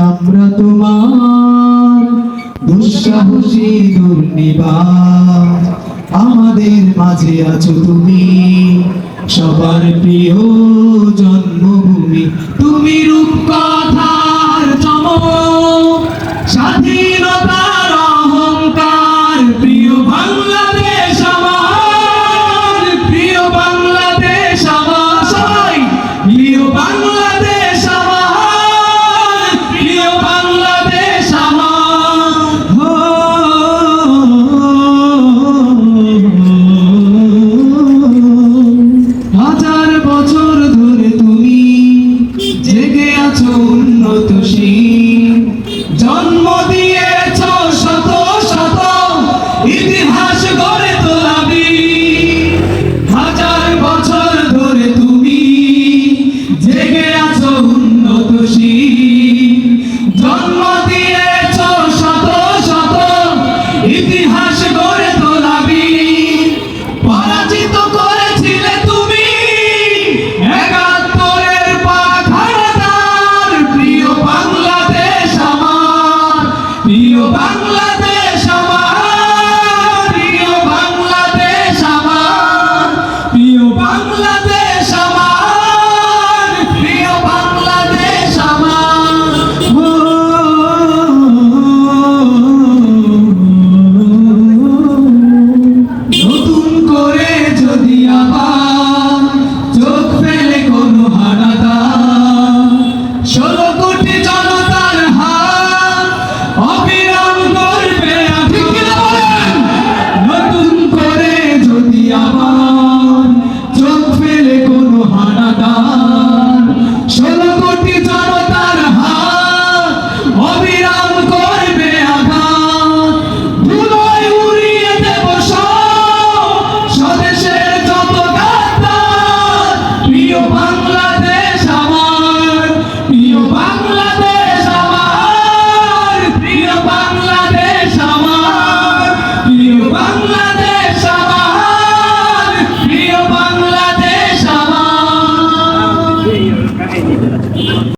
আমরা তোমার দুঃসাহসী দুর্নিবার। আমাদের মাঝে আছো তুমি সবার প্রিয় জন্ম ইতিহাস গড়ে তোলাবি। হাজার বছর ধরে তুমি জেগে আছো উন্নতশী জন্ম দিয়েছ শত শত ইতিহাস গড়ে